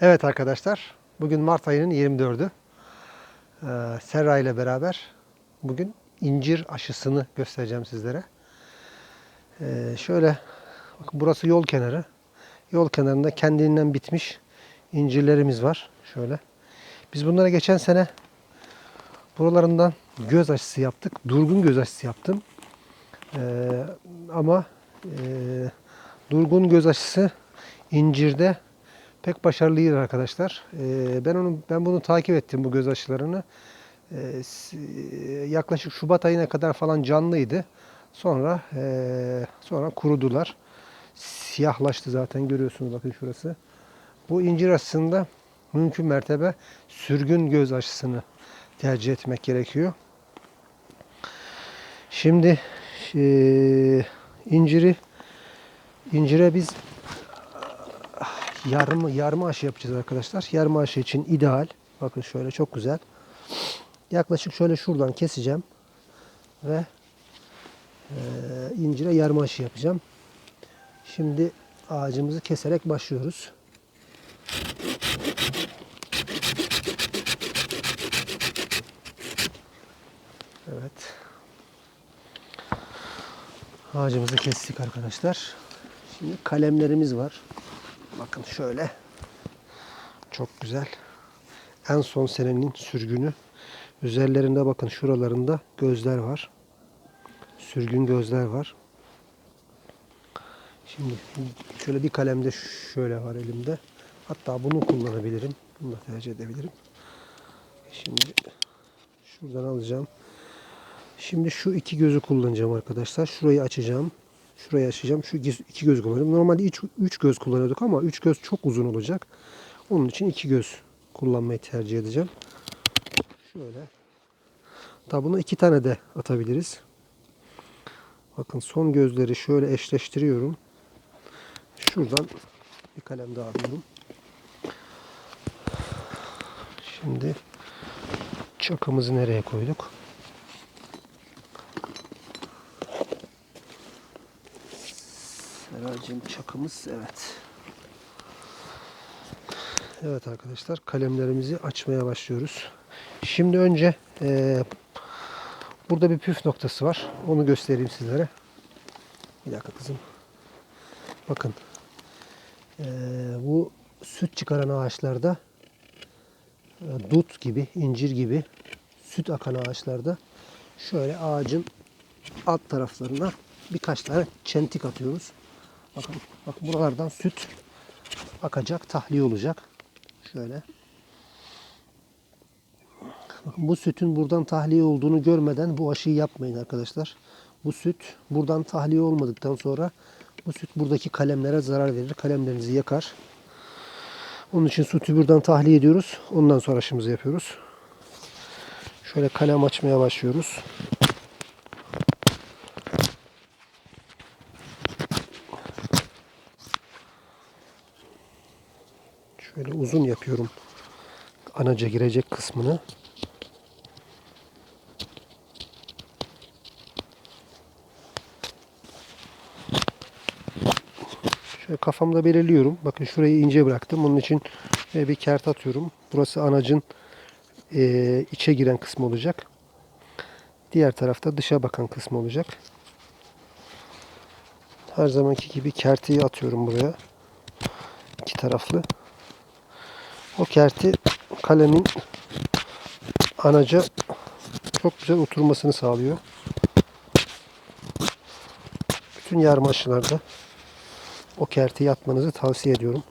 Evet arkadaşlar, bugün Mart ayının 24'ü. Ee, Serra ile beraber bugün incir aşısını göstereceğim sizlere. Ee, şöyle, bakın burası yol kenarı. Yol kenarında kendinden bitmiş incirlerimiz var. Şöyle. Biz bunlara geçen sene buralarından göz aşısı yaptık. Durgun göz aşısı yaptım. Ee, ama e, durgun göz aşısı incirde pek başarılı değil arkadaşlar. Ee, ben onu ben bunu takip ettim bu göz aşılarını. Ee, yaklaşık Şubat ayına kadar falan canlıydı. Sonra e, sonra kurudular. Siyahlaştı zaten görüyorsunuz bakın şurası. Bu incir aşısında mümkün mertebe sürgün göz aşısını tercih etmek gerekiyor. Şimdi e, inciri incire biz yarım yarım aşı yapacağız arkadaşlar. Yarım aşı için ideal. Bakın şöyle çok güzel. Yaklaşık şöyle şuradan keseceğim ve e, incire yarım aşı yapacağım. Şimdi ağacımızı keserek başlıyoruz. Evet. Ağacımızı kestik arkadaşlar. Şimdi kalemlerimiz var. Bakın şöyle. Çok güzel. En son senenin sürgünü. Üzerlerinde bakın şuralarında gözler var. Sürgün gözler var. Şimdi şöyle bir kalemde şöyle var elimde. Hatta bunu kullanabilirim. Bunu da tercih edebilirim. Şimdi şuradan alacağım. Şimdi şu iki gözü kullanacağım arkadaşlar. Şurayı açacağım. Şurayı açacağım. Şu iki, göz kullanıyorum. Normalde üç, üç göz kullanıyorduk ama üç göz çok uzun olacak. Onun için iki göz kullanmayı tercih edeceğim. Şöyle. Tabi bunu iki tane de atabiliriz. Bakın son gözleri şöyle eşleştiriyorum. Şuradan bir kalem daha alıyorum. Şimdi çakımızı nereye koyduk? Seracığım çakımız evet. Evet arkadaşlar kalemlerimizi açmaya başlıyoruz. Şimdi önce eee, burada bir püf noktası var. Onu göstereyim sizlere. Bir dakika kızım. Bakın. Eee, bu süt çıkaran ağaçlarda e, dut gibi, incir gibi süt akan ağaçlarda şöyle ağacın alt taraflarına birkaç tane çentik atıyoruz. Bakın, bakın buralardan süt akacak, tahliye olacak. Şöyle. Bakın bu sütün buradan tahliye olduğunu görmeden bu aşıyı yapmayın arkadaşlar. Bu süt buradan tahliye olmadıktan sonra bu süt buradaki kalemlere zarar verir. Kalemlerinizi yakar. Onun için sütü buradan tahliye ediyoruz. Ondan sonra aşımızı yapıyoruz. Şöyle kalem açmaya başlıyoruz. Şöyle uzun yapıyorum. Anaca girecek kısmını. Şöyle kafamda belirliyorum. Bakın şurayı ince bıraktım. Onun için bir kert atıyorum. Burası anacın eee, içe giren kısmı olacak. Diğer tarafta dışa bakan kısmı olacak. Her zamanki gibi kertiyi atıyorum buraya. İki taraflı. O kerti kalemin anaca çok güzel oturmasını sağlıyor. Bütün yarım aşılarda o kertiyi atmanızı tavsiye ediyorum.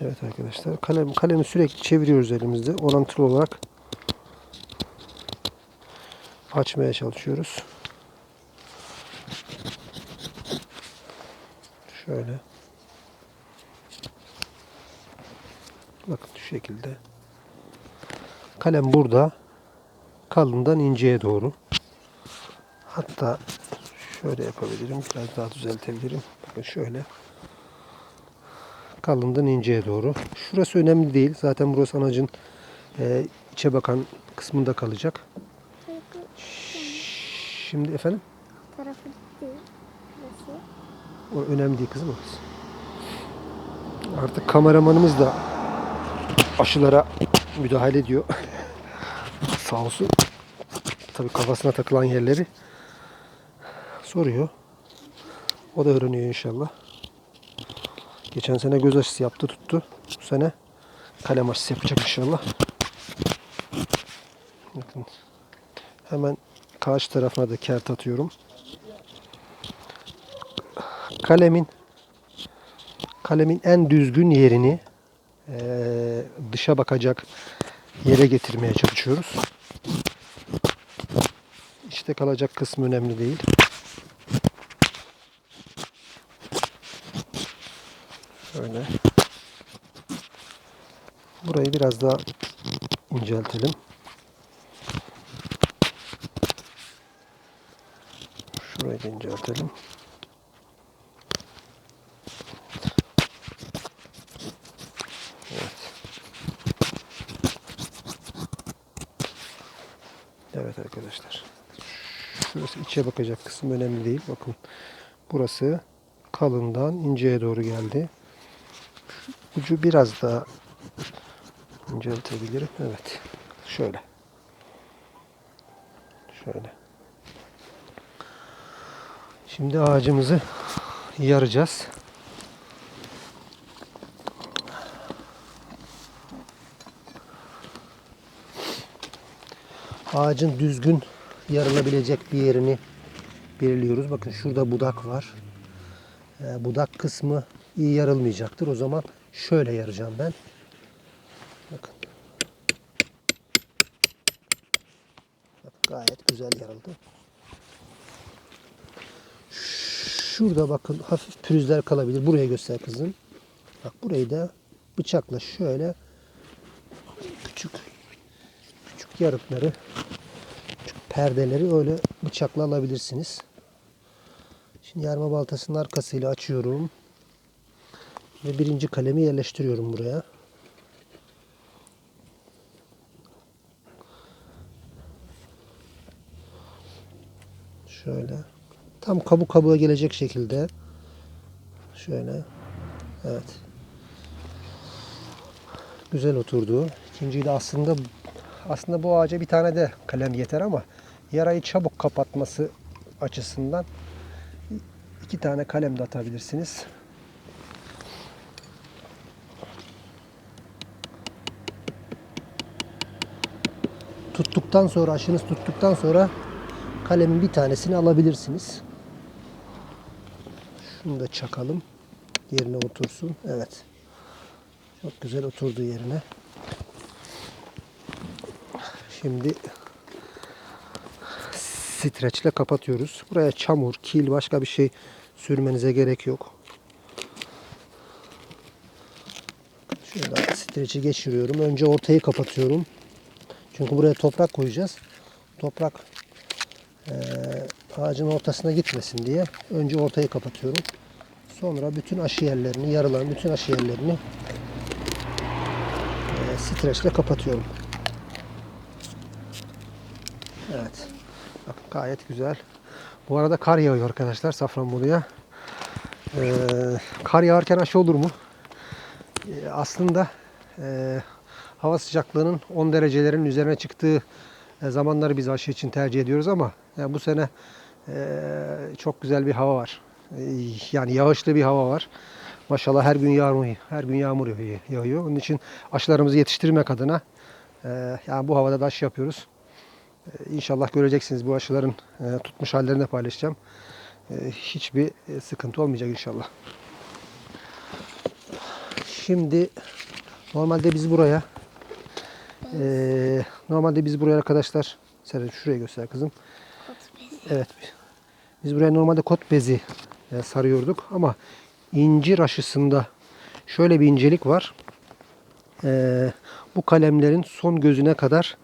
Evet arkadaşlar kalem kalemi sürekli çeviriyoruz elimizde. Orantılı olarak açmaya çalışıyoruz. Şöyle. Bakın şu şekilde. Kalem burada. Kalından inceye doğru. Hatta şöyle yapabilirim. Biraz daha düzeltebilirim. Bakın şöyle. Kalından inceye doğru. Şurası önemli değil. Zaten burası anacın e, içe bakan kısmında kalacak. Şimdi efendim O önemli değil kızım. Artık kameramanımız da aşılara müdahale ediyor. Sağ olsun. Tabii kafasına takılan yerleri soruyor. O da öğreniyor inşallah. Geçen sene göz aşısı yaptı tuttu. Bu sene kalem aşısı yapacak inşallah. Bakın. Hemen karşı tarafına da kert atıyorum. Kalemin kalemin en düzgün yerini eee, dışa bakacak yere getirmeye çalışıyoruz. İşte kalacak kısmı önemli değil. Şöyle. Burayı biraz daha inceltelim. Şurayı da inceltelim. Evet. Evet arkadaşlar. Şurası içe bakacak kısım önemli değil. Bakın. Burası kalından inceye doğru geldi. Ucu biraz daha inceltebilirim. Evet. Şöyle. Şöyle. Şimdi ağacımızı yaracağız. Ağacın düzgün yarılabilecek bir yerini belirliyoruz. Bakın şurada budak var. Ee, budak kısmı iyi yarılmayacaktır. O zaman şöyle yaracağım ben. Bakın. Bak, gayet güzel yarıldı. Şurada bakın hafif pürüzler kalabilir. Buraya göster kızım. Bak burayı da bıçakla şöyle küçük küçük yarıkları perdeleri öyle bıçakla alabilirsiniz. Şimdi yarma baltasının arkasıyla açıyorum. Ve birinci kalemi yerleştiriyorum buraya. Şöyle. Tam kabuk kabuğa gelecek şekilde. Şöyle. Evet. Güzel oturdu. İkinciyi de aslında aslında bu ağaca bir tane de kalem yeter ama yarayı çabuk kapatması açısından iki tane kalem de atabilirsiniz. Tuttuktan sonra aşınız tuttuktan sonra kalemin bir tanesini alabilirsiniz. Şunu da çakalım. Yerine otursun. Evet. Çok güzel oturdu yerine. Şimdi streçle kapatıyoruz. Buraya çamur, kil, başka bir şey sürmenize gerek yok. Şöyle streçi geçiriyorum. Önce ortayı kapatıyorum. Çünkü buraya toprak koyacağız. Toprak eee, ağacın ortasına gitmesin diye önce ortayı kapatıyorum. Sonra bütün aşı yerlerini, yarılan bütün aşı yerlerini eee, streçle kapatıyorum. Evet. Bak, gayet güzel. Bu arada kar yağıyor arkadaşlar Safranbolu'ya. Ee, kar yağarken aşı olur mu? Ee, aslında e, hava sıcaklığının 10 derecelerin üzerine çıktığı e, zamanları biz aşı için tercih ediyoruz ama yani bu sene e, çok güzel bir hava var. E, yani yağışlı bir hava var. Maşallah her gün yağmur, her gün yağmur yağıyor. Onun için aşılarımızı yetiştirmek adına e, yani bu havada da aşı yapıyoruz. Ee, İnşallah göreceksiniz bu aşıların e, tutmuş hallerini de paylaşacağım. E, Hiçbir e, sıkıntı olmayacak inşallah. Şimdi normalde biz buraya e, normalde biz buraya arkadaşlar Seren şuraya göster kızım. Evet. Biz buraya normalde kot bezi sarıyorduk ama incir aşısında şöyle bir incelik var. E, bu kalemlerin son gözüne kadar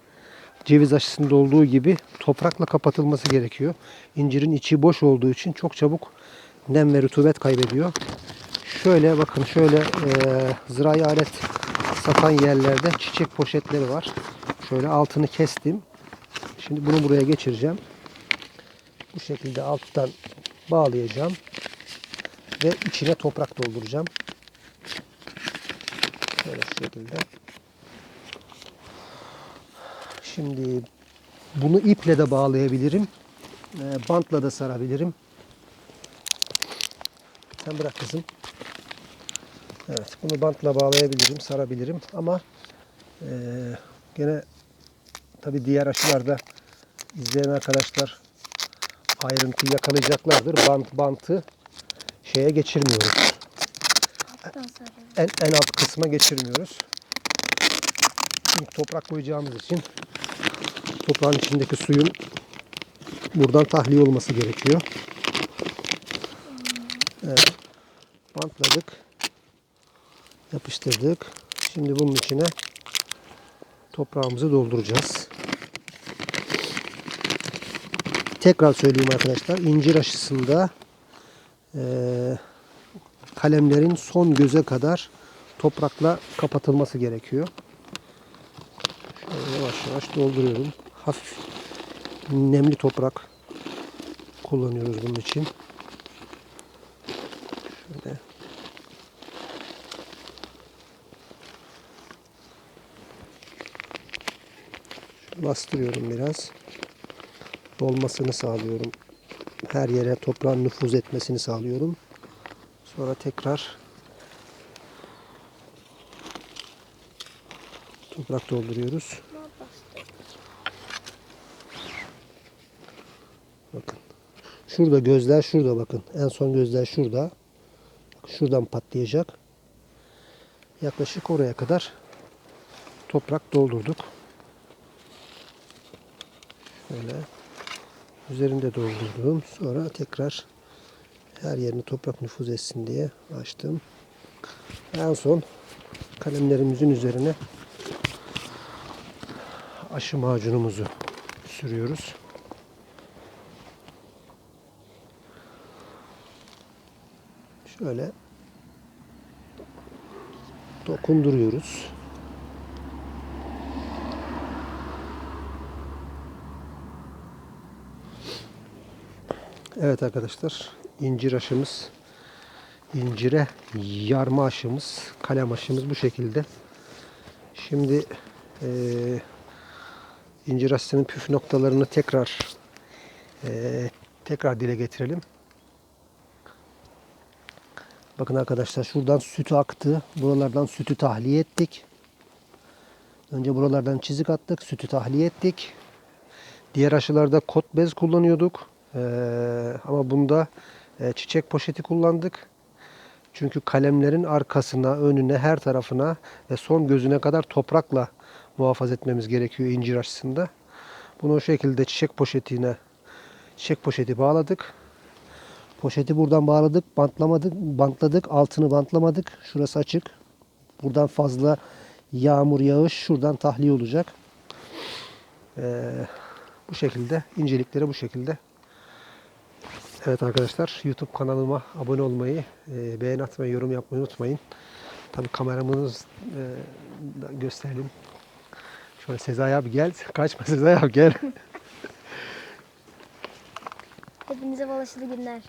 ceviz aşısında olduğu gibi toprakla kapatılması gerekiyor. İncirin içi boş olduğu için çok çabuk nem ve rutubet kaybediyor. Şöyle bakın şöyle e, zirai alet satan yerlerde çiçek poşetleri var. Şöyle altını kestim. Şimdi bunu buraya geçireceğim. Bu şekilde alttan bağlayacağım. ve içine toprak dolduracağım. Şöyle şekilde. Şimdi bunu iple de bağlayabilirim. Ee, Bantla da sarabilirim. Sen bırak kızım. Evet, bunu bantla bağlayabilirim, sarabilirim ama eee, gene tabi diğer aşılarda izleyen arkadaşlar ayrıntı yakalayacaklardır. Bant bantı şeye geçirmiyoruz. En, en alt kısma geçirmiyoruz. Çünkü toprak koyacağımız için toprağın içindeki suyun buradan tahliye olması gerekiyor. Evet. Bantladık. Yapıştırdık. Şimdi bunun içine toprağımızı dolduracağız. Tekrar söyleyeyim arkadaşlar. incir aşısında eee, kalemlerin son göze kadar toprakla kapatılması gerekiyor. Yavaş dolduruyorum. Hafif nemli toprak kullanıyoruz bunun için. Şöyle. Şöyle bastırıyorum biraz. Dolmasını sağlıyorum. Her yere toprağın nüfuz etmesini sağlıyorum. Sonra tekrar toprak dolduruyoruz. Bakın. Şurada gözler şurada bakın. En son gözler şurada. Şuradan patlayacak. Yaklaşık oraya kadar toprak doldurduk. Şöyle üzerinde doldurdum. Sonra tekrar her yerine toprak nüfuz etsin diye açtım. En son kalemlerimizin üzerine aşı macunumuzu sürüyoruz. Şöyle dokunduruyoruz. Evet arkadaşlar incir aşımız incire yarma aşımız kalem aşımız bu şekilde. Şimdi eee incir aşısının püf noktalarını tekrar eee, tekrar dile getirelim. Bakın arkadaşlar şuradan sütü aktı. Buralardan sütü tahliye ettik. Önce buralardan çizik attık. Sütü tahliye ettik. Diğer aşılarda kot bez kullanıyorduk. Ee, ama bunda e, çiçek poşeti kullandık. Çünkü kalemlerin arkasına, önüne, her tarafına ve son gözüne kadar toprakla muhafaza etmemiz gerekiyor incir aşısında. Bunu o şekilde çiçek poşetine çiçek poşeti bağladık. Poşeti buradan bağladık, bantlamadık, bantladık, altını bantlamadık. Şurası açık. Buradan fazla yağmur yağış şuradan tahliye olacak. Ee, bu şekilde incelikleri bu şekilde. Evet arkadaşlar YouTube kanalıma abone olmayı, e, beğen atmayı, yorum yapmayı unutmayın. Tabii kameramız e, gösterelim. Şöyle Sezai abi gel. Kaçma Sezai abi gel. Hepinize bol aşılı günler.